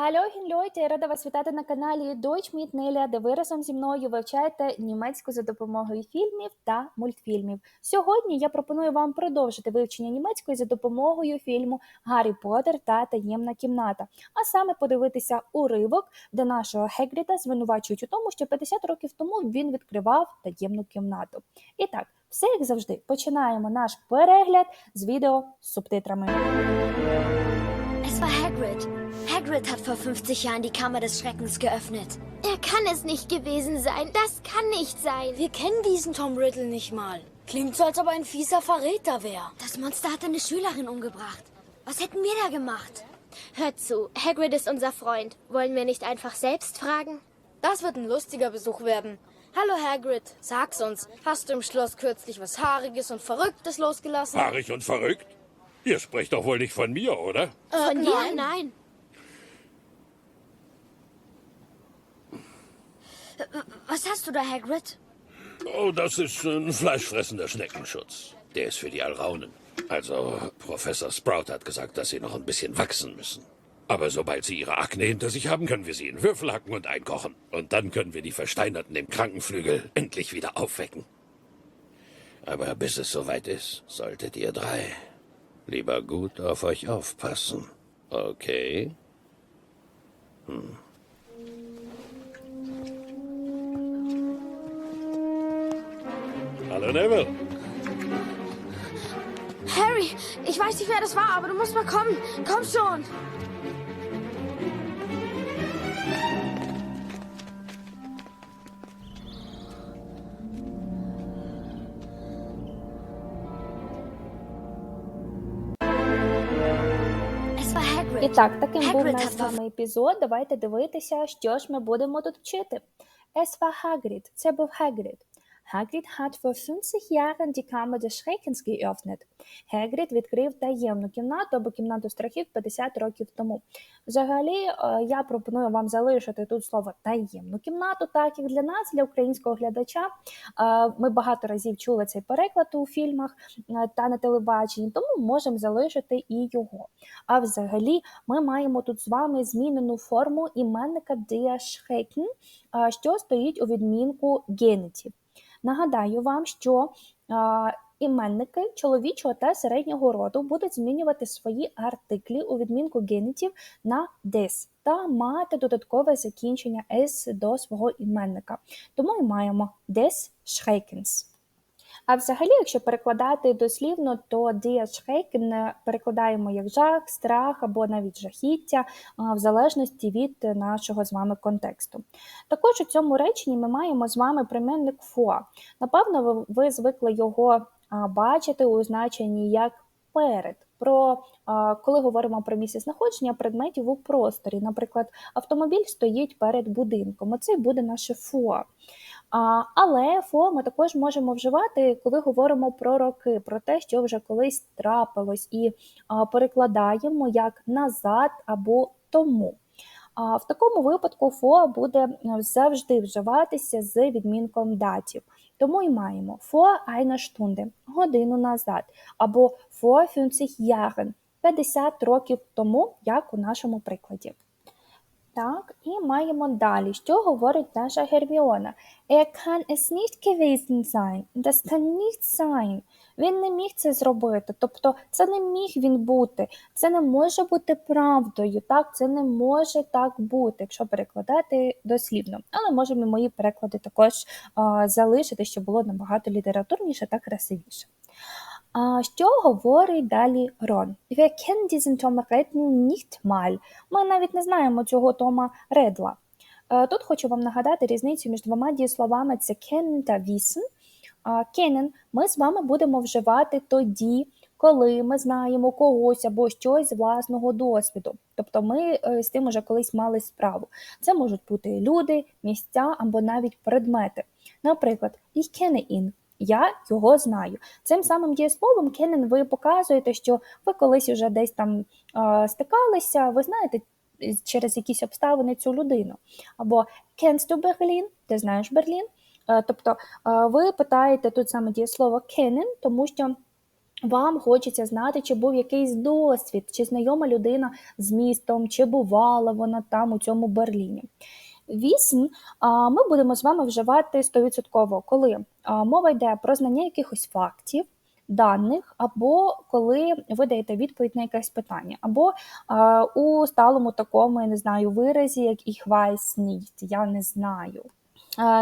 Hallöchen, Leute! Рада вас вітати на каналі Deutsch mit Nelia, де ви разом зі мною вивчаєте німецьку за допомогою фільмів та мультфільмів. Сьогодні я пропоную вам продовжити вивчення німецької за допомогою фільму Гаррі Поттер та таємна кімната, а саме подивитися уривок, де нашого Хегріда звинувачують у тому, що 50 років тому він відкривав таємну кімнату. І так, все як завжди, починаємо наш перегляд з відео з субтитрами. Hagrid. Hagrid hat vor 50 Jahren die Kammer des Schreckens geöffnet. Er kann es nicht gewesen sein. Das kann nicht sein. Wir kennen diesen Tom Riddle nicht mal. Klingt so, als ob er ein fieser Verräter wäre. Das Monster hat eine Schülerin umgebracht. Was hätten wir da gemacht? Hört zu, Hagrid ist unser Freund. Wollen wir nicht einfach selbst fragen? Das wird ein lustiger Besuch werden. Hallo Hagrid, sag's uns. Hast du im Schloss kürzlich was Haariges und Verrücktes losgelassen? Haarig und verrückt? Ihr sprecht doch wohl nicht von mir, oder? Von dir? nein. Nein. Was hast du da, Hagrid? Oh, das ist ein fleischfressender Schneckenschutz. Der ist für die Alraunen. Also, Professor Sprout hat gesagt, dass sie noch ein bisschen wachsen müssen. Aber sobald sie ihre Akne hinter sich haben, können wir sie in Würfel hacken und einkochen. Und dann können wir die Versteinerten im Krankenflügel endlich wieder aufwecken. Aber bis es soweit ist, solltet ihr drei lieber gut auf euch aufpassen. Okay? Hm. Hallo Neville. Harry, ich weiß nicht, wer das war, aber du musst mal kommen. Komm schon. І так, таким був наш з вами епізод. Давайте дивитися, що ж ми будемо тут вчити. Есфа Хагрід, Це був Hagrid. Hagrid hat vor 50 Jahren die Kammer des Schreckens geöffnet. Hagrid відкрив таємну кімнату або кімнату страхів 50 років тому. Взагалі, е, я пропоную вам залишити тут слово таємну кімнату, так як для нас, для українського глядача. Е, Ми багато разів чули цей переклад у фільмах е, та на телебаченні, тому можемо залишити і його. А взагалі, ми маємо тут з вами змінену форму іменника der Schrecken, що стоїть у відмінку генетів. Нагадаю вам, що іменники чоловічого та середнього роду будуть змінювати свої артиклі у відмінку генітів на «дис» та мати додаткове закінчення s до свого іменника. Тому ми маємо des Schreckens. А взагалі, якщо перекладати дослівно, то Schrecken перекладаємо як жах, страх або навіть жахіття, в залежності від нашого з вами контексту. Також у цьому реченні ми маємо з вами прийменник for. Напевно, ви, ви звикли його бачити у значенні як перед. Про коли говоримо про місце знаходження предметів у просторі. Наприклад, автомобіль стоїть перед будинком. Оце буде наше for. Але фо ми також можемо вживати, коли говоримо про роки, про те, що вже колись трапилось, і перекладаємо як назад або тому. В такому випадку фо буде е, завжди вживатися з відмінком датів. Тому і маємо vor einer годину назад, або vor 50 Jahren – 50 років тому, як у нашому прикладі. Так, і маємо далі, що говорить наша Герміона. Er kann es nicht gewesen sein. Das kann nicht sein. Він не міг це зробити. Тобто це не міг він бути. Це не може бути правдою. Так, це не може так бути, якщо перекладати дослівно. Але можемо мої переклади також а, залишити, щоб було набагато літературніше та красивіше. Що говорить далі Рон? Wir kennen diesen Tom Riddle nicht mal. Ми навіть не знаємо цього Тома Редла. Е, Тут хочу вам нагадати різницю між двома дієсловами це kennen та wissen. Kennen ми з вами будемо вживати тоді, коли ми знаємо когось або щось з власного досвіду. Тобто ми е, з тим уже колись мали справу. Це можуть бути люди, місця або навіть предмети. Наприклад, ich kenne ihn. Я його знаю. Цим самим дієсловом kennen ви показуєте, що ви колись уже десь там е, стикалися, ви знаєте через якісь обставини цю людину. Або kennst du Berlin? Ти знаєш Берлін? Е, Тобто е, ви питаєте тут саме дієслово kennen, тому що вам хочеться знати, чи був якийсь досвід, чи знайома людина з містом, чи бувала вона там у цьому Берліні. Вісн ми будемо з вами вживати 100%, коли а, мова йде про знання якихось фактів, даних, або коли ви даєте відповідь на якесь питання, або у сталому такому, я не знаю, виразі, як «Ich weiß nicht», я не знаю.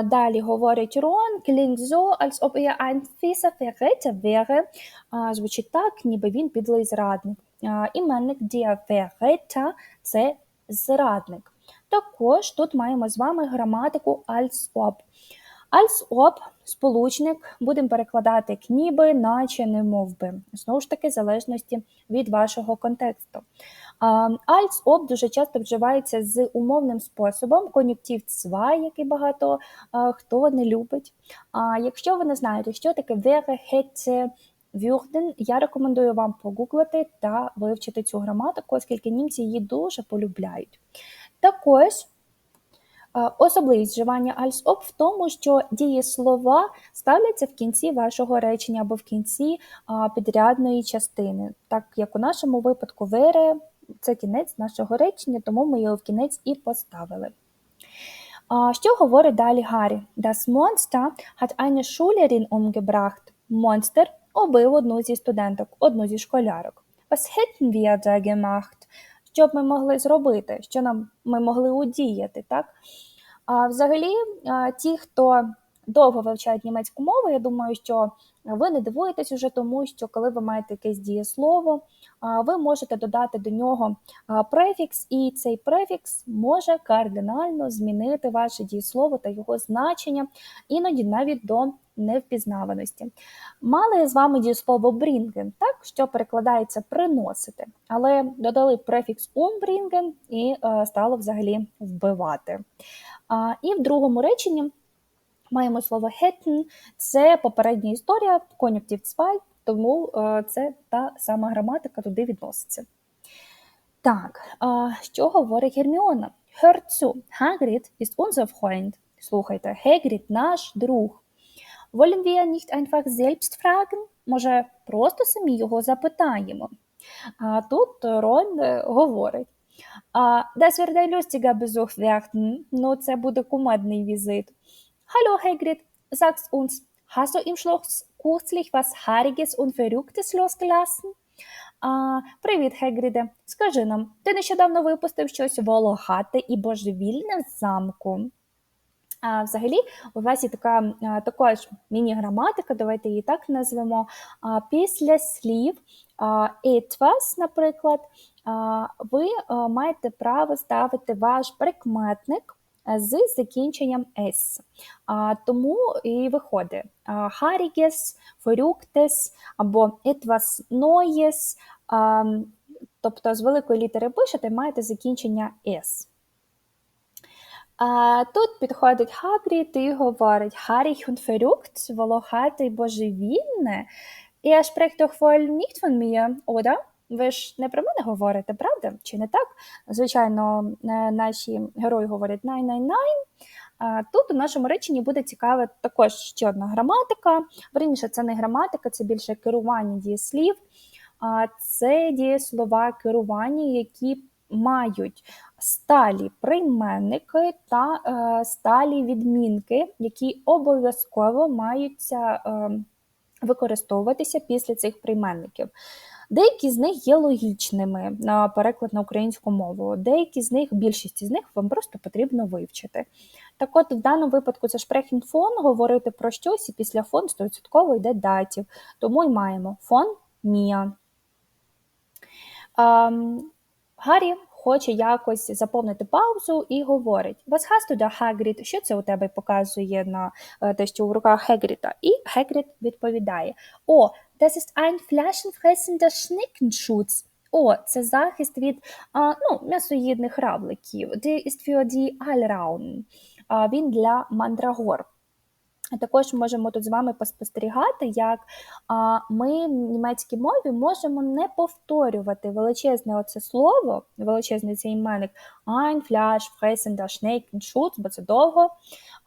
Далі говорить Рон, klingt so, als ob er ein. Звучить так, ніби він підлий зрадник. Іменник der це зрадник. Також тут маємо з вами граматику. Als ob – сполучник, будемо перекладати як ніби, наче, не мов би. Знову ж таки, в залежності від вашого контексту. Als ob дуже часто вживається з умовним способом, кон'юктив zwei, який багато хто не любить. А якщо ви не знаєте, що таке wäre, hätte, würden, я рекомендую вам погуглити та вивчити цю граматику, оскільки німці її дуже полюбляють. Також особливість вживання ob в тому, що дієслова ставляться в кінці вашого речення або в кінці підрядної частини. Так як у нашому випадку wäre – це кінець нашого речення, тому ми його в кінець і поставили. Що говорить далі Гаррі? Das Monster hat eine Schülerin umgebracht. Монстр убив одну зі студенток, одну зі школярок. Was hätten wir da gemacht? Що б ми могли зробити? Що нам ми могли удіяти, так? А взагалі, ті, хто довго вивчають німецьку мову, я думаю, що ви не дивуєтесь уже тому, що коли ви маєте якесь дієслово, ви можете додати до нього префікс, і цей префікс може кардинально змінити ваше дієслово та його значення, іноді навіть до невпізнаваності. Мали з вами дієслово bringen, так, що перекладається приносити, але додали префікс umbringen і е, стало взагалі вбивати. І в другому реченні маємо слово hätten, це попередня історія, кон'юктив zwei, тому е, це та сама граматика туди відноситься. Так, а, що говорить Герміона? Hört zu, Hagrid ist unser Freund. Слухайте, Хегрід наш друг. Wollen wir nicht einfach selbst fragen? Може, просто самі його запитаємо? А тут Рон е, говорить. Das wird ein lustiger Besuch werden. Ну, це буде кумедний візит. Hallo Hagrid, sag's uns, hast du im Schloss kürzlich was Haariges und Verrücktes losgelassen? А, Привіт, Хегріде. Скажи нам, ти нещодавно випустив щось волохате і божевільне в замку? А, взагалі, у вас є така також міні-граматика, давайте її так назвемо. А, після слів а, наприклад, ви маєте право ставити ваш прикметник з закінченням. А, тому і виходить Hariges, Verrücktes або Neues, а, тобто з великої літери пишете, маєте закінчення. А тут підходить Хагрід і говорить und verrückt, волохатий божевільне. Nicht von mir, oder? Ви ж не про мене говорите, правда? Чи не так? Звичайно, е, наші герої говорять най-най-най. Тут у нашому реченні буде цікава також ще одна граматика. Верніше, це не граматика, це більше керування дієслів. А Це дієслова керування, які мають сталі прийменники та е, сталі відмінки, які обов'язково маються е, використовуватися після цих прийменників. Деякі з них є логічними на переклад на українську мову, деякі з них, більшість з них вам просто потрібно вивчити. Так от, в даному випадку це шпрехін фон, говорити про щось, і після фон 100% йде датів. Тому й маємо фон мія. Ем, Гаррі хоче якось заповнити паузу і говорить: du da, Hagrid? Що це у тебе показує на е, те, що в руках Хегріта? І Хегрід відповідає: О, das ist ein flaschenfressender Schneckenschutz. О, це захист від а, ну, м'ясоїдних равликів. Die ist für die Allraun. А, Він для мандрагор. Також можемо тут з вами поспостерігати, як а, ми в німецькій мові можемо не повторювати величезне оце слово, величезний цей іменник ein, Flash, fressen, der Schnecken, Schutz, бо це довго.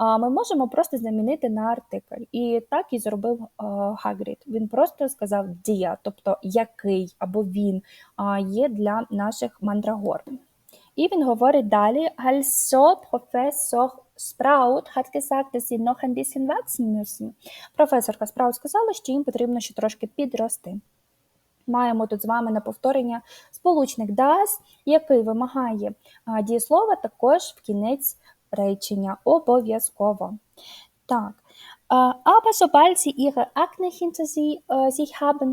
А, ми можемо просто замінити на артикль. І так і зробив Хагрід. Він просто сказав дія, тобто який або він є для наших мандрагор. І він говорить далі: Also, Professor Sprout hat gesagt, dass sie noch ein bisschen wachsen müssen. Професорка Спраут сказала, що їм потрібно ще трошки підрости. Маємо тут з вами на повторення сполучник das, який вимагає дієслова також в кінець речення обов'язково. Так. Aber sobald Sie Ihre Akne hinter sich haben,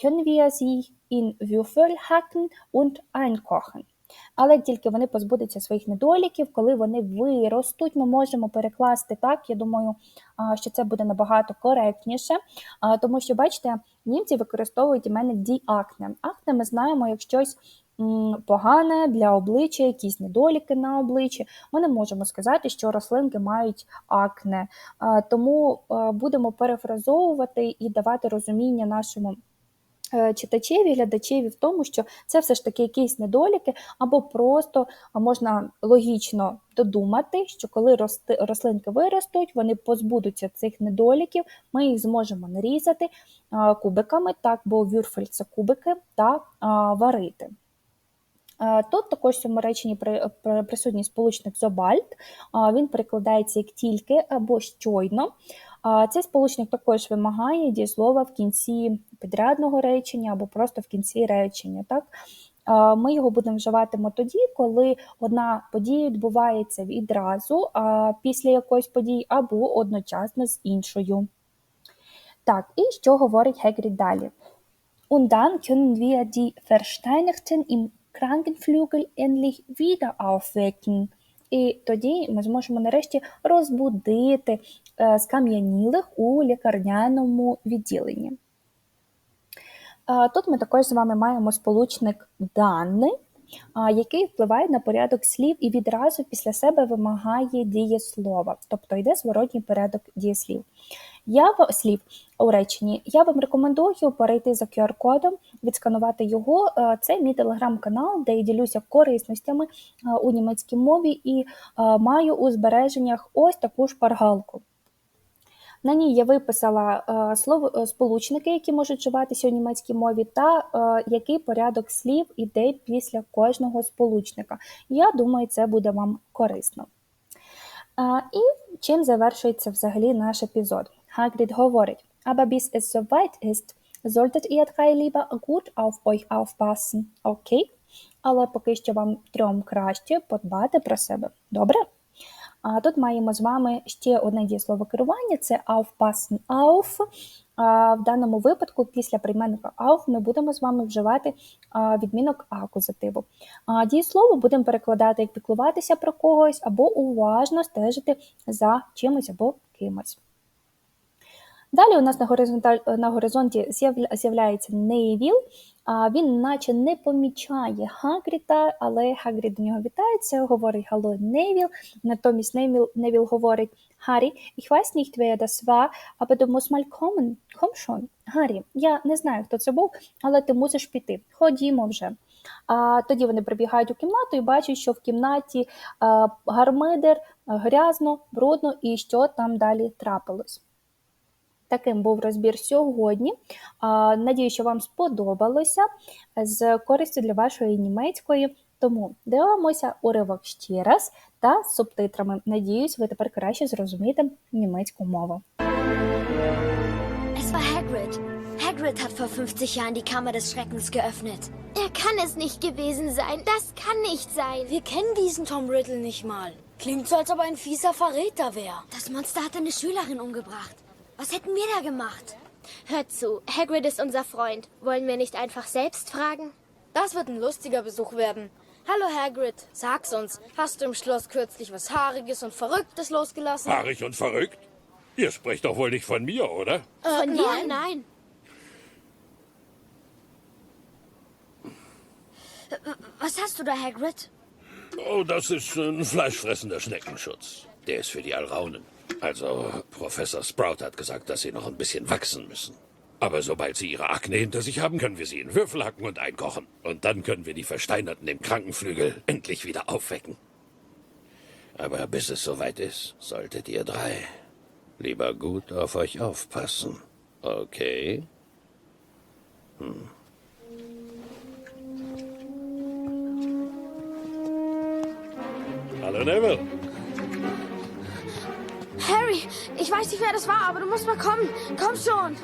können wir sie in Würfel hacken und einkochen. Але тільки вони позбудуться своїх недоліків, коли вони виростуть, ми можемо перекласти так. Я думаю, що це буде набагато коректніше, тому що, бачите, німці використовують іменник «die Akne». Акне ми знаємо як щось погане для обличчя, якісь недоліки на обличчі. Ми не можемо сказати, що рослинки мають акне. Тому будемо перефразовувати і давати розуміння нашому е, читачеві, глядачеві в тому, що це все ж таки якісь недоліки, або просто можна логічно додумати, що коли рослинки виростуть, вони позбудуться цих недоліків, ми їх зможемо нарізати кубиками, так, бо вюрфель це кубики, та варити. Тут також в цьому реченні при- при- присутній сполучник «зобальд». А, Він перекладається як тільки або щойно. Цей сполучник також вимагає дієслова в кінці підрядного речення або просто в кінці речення. Так? Ми його будемо вживатимо тоді, коли одна подія відбувається відразу після якоїсь події або одночасно з іншою. Так, і що говорить Гегрід далі? Und dann können wir die Versteinerten im Endlich wieder aufwecken. І тоді ми зможемо нарешті розбудити е, скам'янілих у лікарняному відділенні. Е, Тут ми також з вами маємо сполучник «дани», а, який впливає на порядок слів і відразу після себе вимагає дієслова, тобто йде зворотній порядок дієслів. Я в слів у реченні. Я вам рекомендую перейти за QR-кодом, відсканувати його. Це мій телеграм-канал, де я ділюся корисностями у німецькій мові і маю у збереженнях ось таку шпаргалку. На ній я виписала е, слово е, сполучники, які можуть вживатися у німецькій мові, та е, який порядок слів іде після кожного сполучника. Я думаю, це буде вам корисно. І чим завершується взагалі наш епізод? Hagrid говорить: Aber bis es soweit ist, solltet ihr drei lieber gut auf euch aufpassen. Окей? Але поки що вам трьом краще подбати про себе. Добре? А тут маємо з вами ще одне дієслово керування це aufpassen auf. В даному випадку після прийменника auf ми будемо з вами вживати відмінок акузативу. Дієслово будемо перекладати як піклуватися про когось або уважно стежити за чимось або кимось. Далі у нас на, горизонталь, на горизонті з'явля- з'являється Невіл. А він наче не помічає Хагріта, але Хагрід до нього вітається, говорить «Hallo, Невіл». Натомість Невіл, Невіл говорить «Harry, ich weiß nicht, wer das war, aber du musst mal kommen. Komm schon». Гаррі, я не знаю, хто це був, але ти мусиш піти. Ходімо вже. А тоді вони прибігають у кімнату і бачать, що в кімнаті гармидер, грязно, брудно і що там далі трапилось. Таким був розбір сьогодні. Надію, що вам сподобалося з користю для вашої німецької. Тому дивимося уривок ще раз та з субтитрами. Надіюсь, ви тепер краще зрозумієте німецьку мову. Es war Hagrid. Hagrid hat vor 50 Jahren die Kammer des Schreckens geöffnet. Er kann es nicht gewesen sein. Das kann nicht sein. Wir kennen diesen Tom Riddle nicht mal. Klingt so, als ob er ein fieser Verräter wäre. Das Monster hat eine Schülerin umgebracht. Was hätten wir da gemacht? Hört zu, Hagrid ist unser Freund. Wollen wir nicht einfach selbst fragen? Das wird ein lustiger Besuch werden. Hallo Hagrid, sag's uns. Hast du im Schloss kürzlich was Haariges und Verrücktes losgelassen? Haarig und verrückt? Ihr sprecht doch wohl nicht von mir, oder? Von dir? Nein. Was hast du da, Hagrid? Oh, das ist ein fleischfressender Schneckenschutz. Der ist für die Alraunen. Also, Professor Sprout hat gesagt, dass Sie noch ein bisschen wachsen müssen. Aber sobald Sie Ihre Akne hinter sich haben, können wir Sie in Würfel hacken und einkochen. Und dann können wir die Versteinerten im Krankenflügel endlich wieder aufwecken. Aber bis es soweit ist, solltet ihr drei lieber gut auf euch aufpassen. Okay? Ich weiß nicht, wer das war, aber du musst mal kommen. Komm schon.